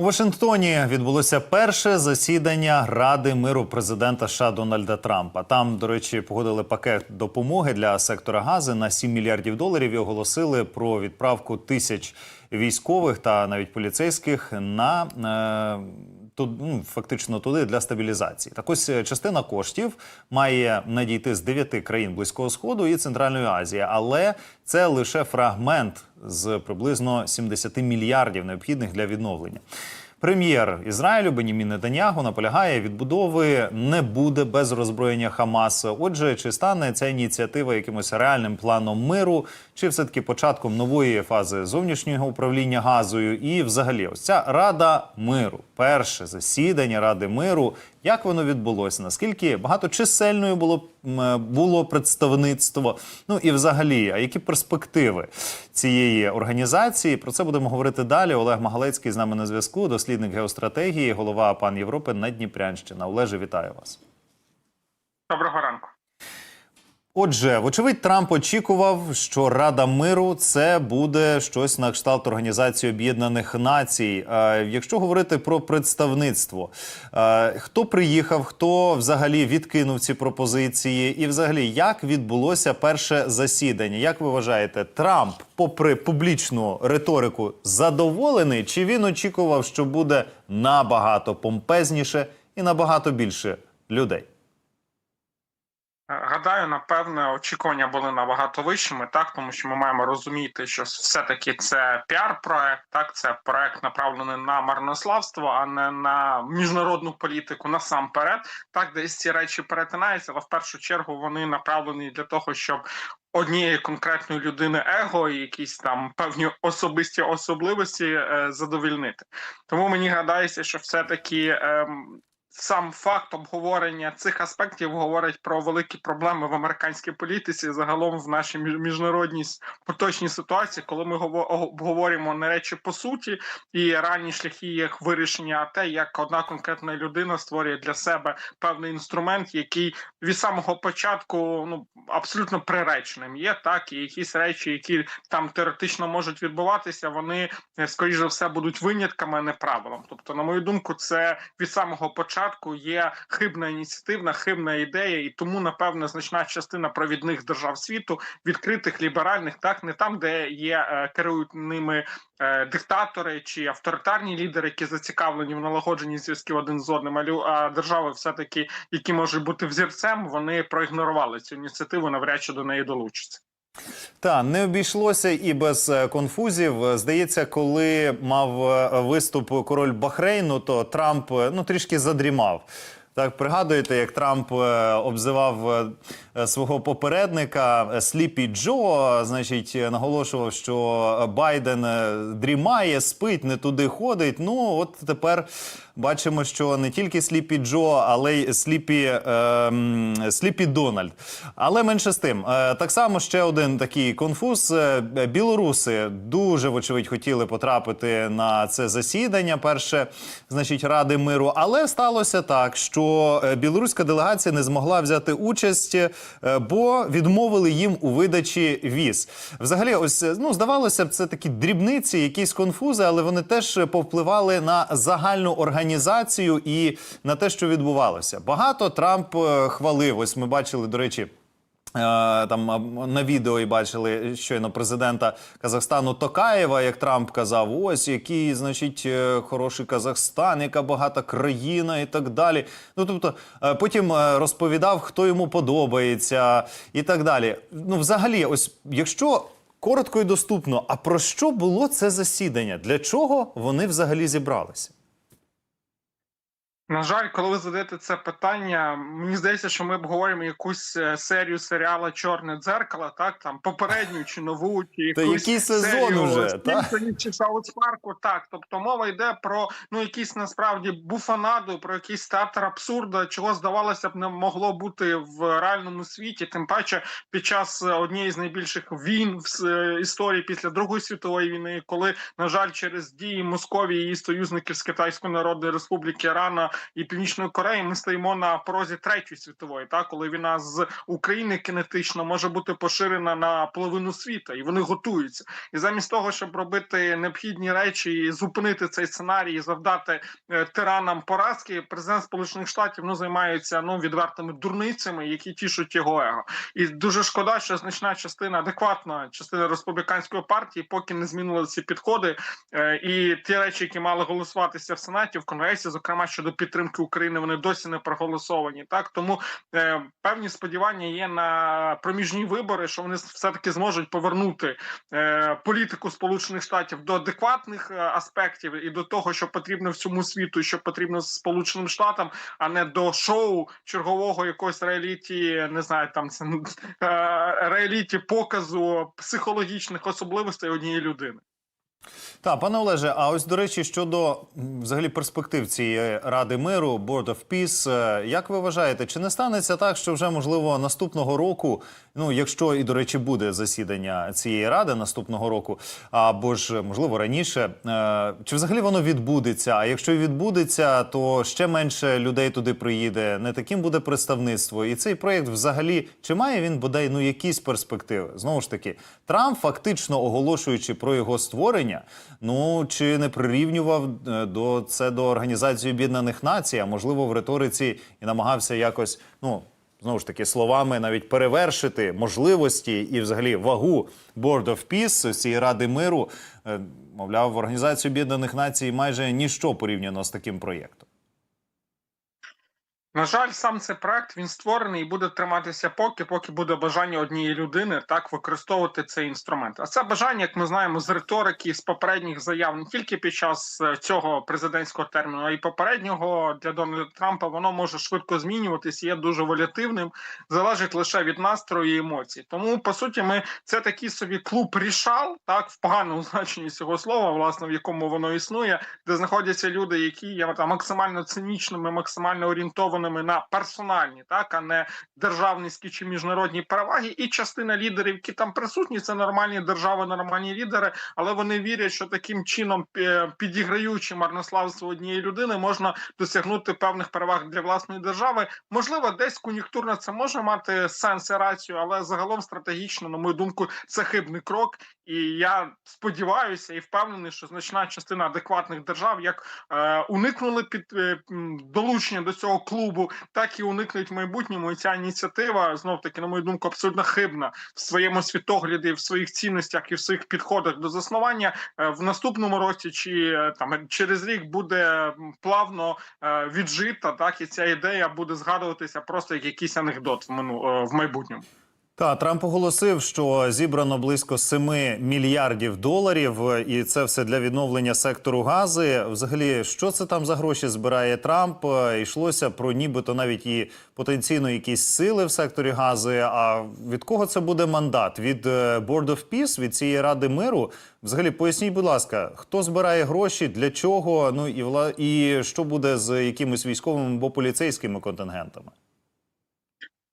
У Вашингтоні відбулося перше засідання Ради миру президента США Дональда Трампа. Там, до речі, погодили пакет допомоги для сектора гази на 7 мільярдів доларів і оголосили про відправку тисяч військових та навіть поліцейських на е, ту- ну, фактично туди для стабілізації. Так ось е, частина коштів має надійти з дев'яти країн Близького Сходу і Центральної Азії, але це лише фрагмент з приблизно 70 мільярдів необхідних для відновлення. Прем'єр Ізраїлю Бенімін Нетаньягу наполягає, відбудови не буде без роззброєння Хамаса. Отже, чи стане ця ініціатива якимось реальним планом миру, чи все таки початком нової фази зовнішнього управління газою? І, взагалі, ось ця рада миру, перше засідання Ради миру. Як воно відбулося? Наскільки багаточисельною було е, було представництво? Ну і взагалі, а які перспективи цієї організації? Про це будемо говорити далі. Олег Магалецький з нами на зв'язку, дослідник геостратегії, голова пан Європи на Дніпрянщина. Олеже, вітаю вас. Доброго ранку. Отже, вочевидь, Трамп очікував, що Рада миру це буде щось на кшталт Організації Об'єднаних Націй. Е, якщо говорити про представництво, е, хто приїхав, хто взагалі відкинув ці пропозиції, і взагалі як відбулося перше засідання? Як ви вважаєте, Трамп, попри публічну риторику, задоволений? Чи він очікував, що буде набагато помпезніше і набагато більше людей? Е, Гадаю, напевне, очікування були набагато вищими, так тому що ми маємо розуміти, що все-таки це піар-проект, так це проект направлений на марнославство, а не на міжнародну політику насамперед. Так, десь ці речі перетинаються, але в першу чергу вони направлені для того, щоб однієї конкретної людини его і якісь там певні особисті особливості е, задовільнити. Тому мені гадається, що все-таки. ем, Сам факт обговорення цих аспектів говорить про великі проблеми в американській політиці, загалом в нашій між- міжнародній поточній ситуації, коли ми гово- обговорюємо не речі по суті і реальні шляхи їх вирішення, а те, як одна конкретна людина створює для себе певний інструмент, який від самого початку ну абсолютно приреченим є, так і якісь речі, які там теоретично можуть відбуватися, вони е, скоріш за все будуть винятками, а не правилом. Тобто, на мою думку, це від самого початку є хибна ініціативна, хибна ідея, і тому, напевне, значна частина провідних держав світу, відкритих, ліберальних, так не там, де є е, керують ними е, диктатори чи авторитарні лідери, які зацікавлені в налагодженні зв'язків один з одним, а держави, все таки, які можуть бути взірцем, вони проігнорували цю ініціативу, навряд чи до неї долучаться. Та не обійшлося і без е, конфузів. Здається, коли мав е, виступ король Бахрейну, то Трамп е, ну трішки задрімав. Так, пригадуєте, як Трамп обзивав свого попередника Сліпі Джо, значить, наголошував, що Байден дрімає, спить, не туди ходить. Ну, от тепер бачимо, що не тільки Сліпі Джо, але й Сліпі, е, Сліпі Дональд. Але менше з тим, е, так само ще один такий конфуз. Е, Білоруси дуже вочевидь хотіли потрапити на це засідання. Перше, значить, Ради миру. Але сталося так, що е, білоруська делегація не змогла взяти участь, е, бо відмовили їм у видачі віз. Взагалі, ось ну здавалося б, це такі дрібниці, якісь конфузи, але вони теж повпливали на загальну організацію і на те, що відбувалося. Багато Трамп е, хвалив. Ось ми бачили, до речі. Е, Там на відео і бачили щойно президента Казахстану Токаєва, як Трамп казав, ось який, значить, е, хороший Казахстан, яка багата країна і так далі. Ну тобто, потім розповідав, хто йому подобається, і так далі. Ну, взагалі, ось якщо коротко і доступно, а про що було це засідання? Для чого вони взагалі зібралися? На жаль, коли ви задаєте це питання, мені здається, що ми обговорюємо якусь е, серію серіала Чорне дзеркало, так там попередню чи нову, чи Та якусь який сезон серію уже, Сімпсонів чи Саут Парку. Так, тобто мова йде про ну якісь насправді буфанаду, про якийсь театр абсурда, чого здавалося б не могло бути в реальному світі. Тим паче під час однієї з найбільших війн в е, історії після Другої світової війни, коли на жаль, через дії Московії і союзників з Китайської Народної Республіки рано і Північної Кореї ми стоїмо на порозі третьої світової, так коли війна з України кинетично може бути поширена на половину світу, і вони готуються. І замість того, щоб робити необхідні речі і зупинити цей сценарій, і завдати е, тиранам поразки, президент Сполучених Штатів ну займається ну відвертими дурницями, які тішуть його его. І дуже шкода, що значна частина адекватна частина республіканської партії поки не змінила ці підходи. Е, і ті речі, які мали голосуватися в сенаті в конгресі, зокрема щодо підтримки України, вони досі не проголосовані. Так тому е, певні сподівання є на проміжні вибори, що вони все таки зможуть повернути е, політику Сполучених Штатів до адекватних е, аспектів і до того, що потрібно всьому світу, що потрібно Сполученим Штатам, а не до шоу чергового якогось реаліті, не знаю, там е, реаліті показу психологічних особливостей однієї людини. Так, пане Олеже, а ось до речі, щодо взагалі перспектив цієї ради миру, Board of Peace, е, як ви вважаєте, чи не станеться так, що вже можливо наступного року, ну якщо і до речі буде засідання цієї ради наступного року, або ж можливо раніше, е, чи взагалі воно відбудеться? А якщо відбудеться, то ще менше людей туди приїде, не таким буде представництво. І цей проєкт взагалі чи має він бодай ну якісь перспективи? Знову ж таки, Трамп фактично оголошуючи про його створення. Ну чи не прирівнював е, до це до Організації Об'єднаних Націй, а можливо в риториці і намагався якось, ну знову ж таки, словами навіть перевершити можливості і взагалі вагу Board of Peace, цієї ради миру, Е, мовляв, в Організації Об'єднаних Націй майже ніщо порівняно з таким проєктом. На жаль, сам цей проект він створений і буде триматися поки, поки буде бажання однієї людини так використовувати цей інструмент. А це бажання, як ми знаємо, з риторики з попередніх заяв не тільки під час е, цього президентського терміну, а й попереднього для Дональда Трампа воно може швидко змінюватись, є дуже волятивним, залежить лише від настрою і емоцій. Тому по суті, ми це такий собі клуб рішал, так в поганому значенні цього слова, власне, в якому воно існує, де знаходяться люди, які є там максимально цинічними, максимально орієнтованими на персональні, так а не державницькі чи міжнародні переваги, і частина лідерів, які там присутні, це нормальні держави, нормальні лідери, але вони вірять, що таким чином, підіграючи марнославство однієї людини, можна досягнути певних переваг для власної держави. Можливо, десь кон'юнктурно це може мати сенс і рацію, але загалом стратегічно, на мою думку, це хибний крок. І я сподіваюся і впевнений, що значна частина адекватних держав як е, уникнули під е, долучення до цього клубу, так і уникнуть в майбутньому. І ця ініціатива знов таки, на мою думку, абсолютно хибна в своєму світогляді, в своїх цінностях і в своїх підходах до заснування е, в наступному році чи е, там через рік буде плавно е, віджита. Так і ця ідея буде згадуватися просто як якийсь анекдот в мину в майбутньому. Та Трамп оголосив, що зібрано близько 7 мільярдів доларів, і це все для відновлення сектору гази. Взагалі, що це там за гроші збирає Трамп? Йшлося про нібито навіть і потенційно якісь сили в секторі гази. А від кого це буде мандат? Від е, Board of Peace, від цієї ради миру? Взагалі, поясніть, будь ласка, хто збирає гроші, для чого? Ну і вла і що буде з якимись військовими або поліцейськими контингентами?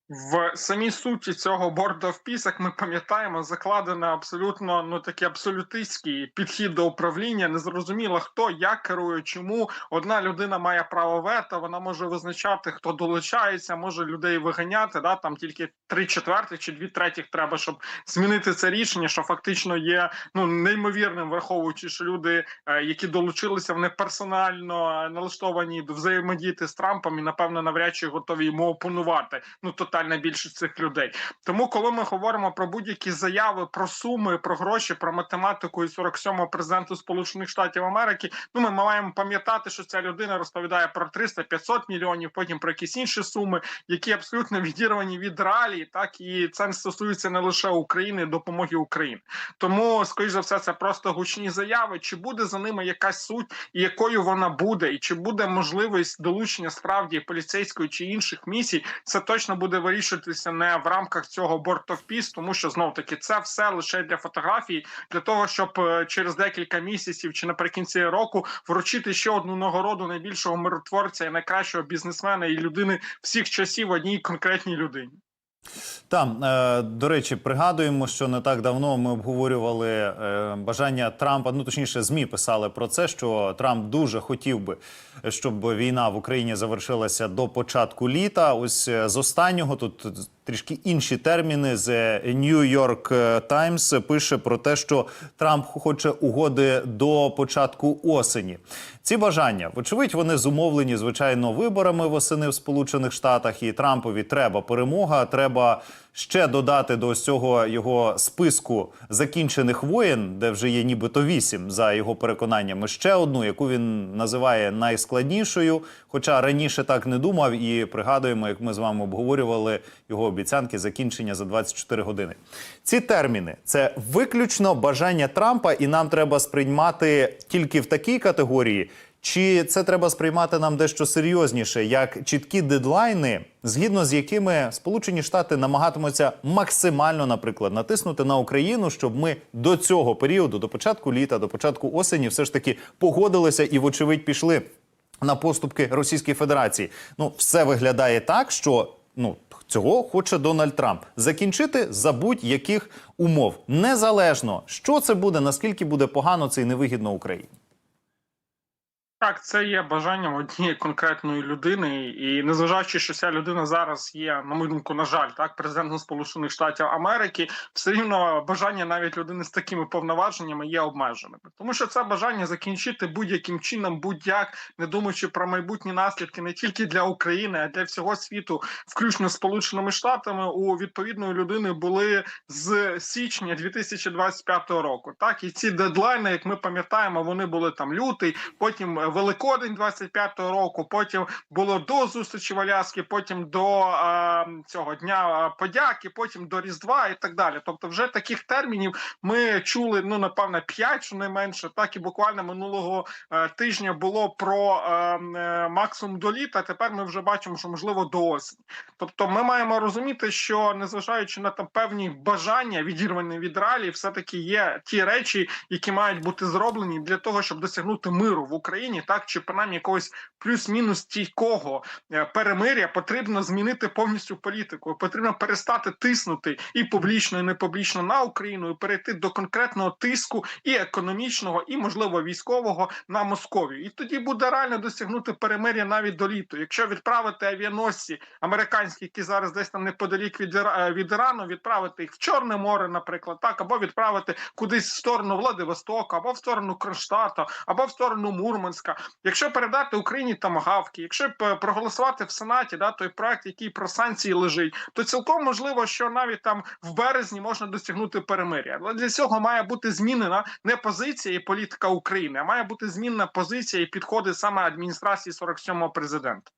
В самій суті цього Board of Peace, як ми пам'ятаємо, закладено абсолютно ну такий абсолютистський підхід до управління. Незрозуміло хто як керує, чому одна людина має право вето, вона може визначати, хто долучається, може людей виганяти. Да там тільки три четвертих чи дві третіх треба, щоб змінити це рішення, що фактично є ну неймовірним, враховуючи, що люди, е, які долучилися, вони персонально налаштовані до взаємодіяти з Трампом і напевно навряд чи готові йому опонувати. Ну тотальна більшість цих людей. Тому, коли ми говоримо про будь-які заяви, про суми, про гроші, про математику і 47-го президенту Сполучених Штатів Америки, ну ми маємо пам'ятати, що ця людина розповідає про 300-500 мільйонів, потім про якісь інші суми, які абсолютно відірвані від реалії, так і це стосується не лише України, допомоги Україні. Тому, скоріш за все, це просто гучні заяви. Чи буде за ними якась суть, і якою вона буде, і чи буде можливість долучення справді поліцейської чи інших місій, це точно буде вирішуватися не в рамках цього Board of піс, тому що знов таки це все лише для фотографій, для того, щоб е, через декілька місяців чи наприкінці року вручити ще одну нагороду найбільшого миротворця і найкращого бізнесмена і людини всіх часів одній конкретній людині. Там, е, до речі, пригадуємо, що не так давно ми обговорювали е, бажання Трампа. Ну точніше, змі писали про це, що Трамп дуже хотів би, щоб війна в Україні завершилася до початку літа. Ось е, з останнього тут трішки інші терміни. з New York Times пише про те, що Трамп хоче угоди до початку осені. Ці бажання, вочевидь, вони зумовлені звичайно виборами восени в Сполучених Штатах. І Трампові треба перемога. Треба ще додати до цього його списку закінчених воєн, де вже є нібито вісім за його переконаннями. Ще одну, яку він називає найскладнішою. Хоча раніше так не думав, і пригадуємо, як ми з вами обговорювали його обіцянки закінчення за 24 години. Ці терміни це виключно бажання Трампа, і нам треба сприймати тільки в такій категорії. Чи це треба сприймати нам дещо серйозніше, як чіткі дедлайни, згідно з якими Сполучені Штати намагатимуться максимально, наприклад, натиснути на Україну, щоб ми до цього періоду, до початку літа, до початку осені, все ж таки погодилися і, вочевидь, пішли на поступки Російської Федерації? Ну, все виглядає так, що ну цього хоче Дональд Трамп закінчити за будь-яких умов, незалежно що це буде, наскільки буде погано це і невигідно Україні. Так, це є бажанням однієї конкретної людини, і незважаючи, що ця людина зараз є, на мою думку, на жаль, так, президентом Сполучених Штатів Америки, все рівно бажання навіть людини з такими повноваженнями є обмеженими, тому що це бажання закінчити будь-яким чином, будь-як, не думаючи про майбутні наслідки не тільки для України, а для всього світу, включно Сполученими Штатами, у відповідної людини були з січня 2025 року. Так і ці дедлайни, як ми пам'ятаємо, вони були там лютий, потім Великодень 25-го року. Потім було до зустрічі в Аляскі, потім до е, цього дня подяки, потім до Різдва і так далі. Тобто, вже таких термінів ми чули ну напевно 5, щонайменше, так і буквально минулого е, тижня було про е, е, максимум до літа. Тепер ми вже бачимо, що можливо до осені. Тобто, ми маємо розуміти, що незважаючи на там певні бажання, відірвані від реалії, все таки є ті речі, які мають бути зроблені для того, щоб досягнути миру в Україні, так чи принаймні якогось плюс-мінус стійкого е, перемиря, потрібно змінити повністю політику. Потрібно перестати тиснути і публічно, і не публічно на Україну, і перейти до конкретного тиску і економічного, і можливо військового на Московію. І тоді буде реально досягнути перемиря навіть до літу. Якщо відправити авіаносці американські, які зараз десь там неподалік від Іра- від Ірану, відправити їх в Чорне море, наприклад, так або відправити кудись в сторону Владивостока, або в сторону Кронштадта, або в сторону Мурманська. Якщо передати Україні тамагавки, якщо проголосувати в Сенаті, да той проект, який про санкції лежить, то цілком можливо, що навіть там в березні можна досягнути перемиря. Але для цього має бути змінена не позиція і політика України, а має бути змінена позиція і підходи саме адміністрації 47-го президента.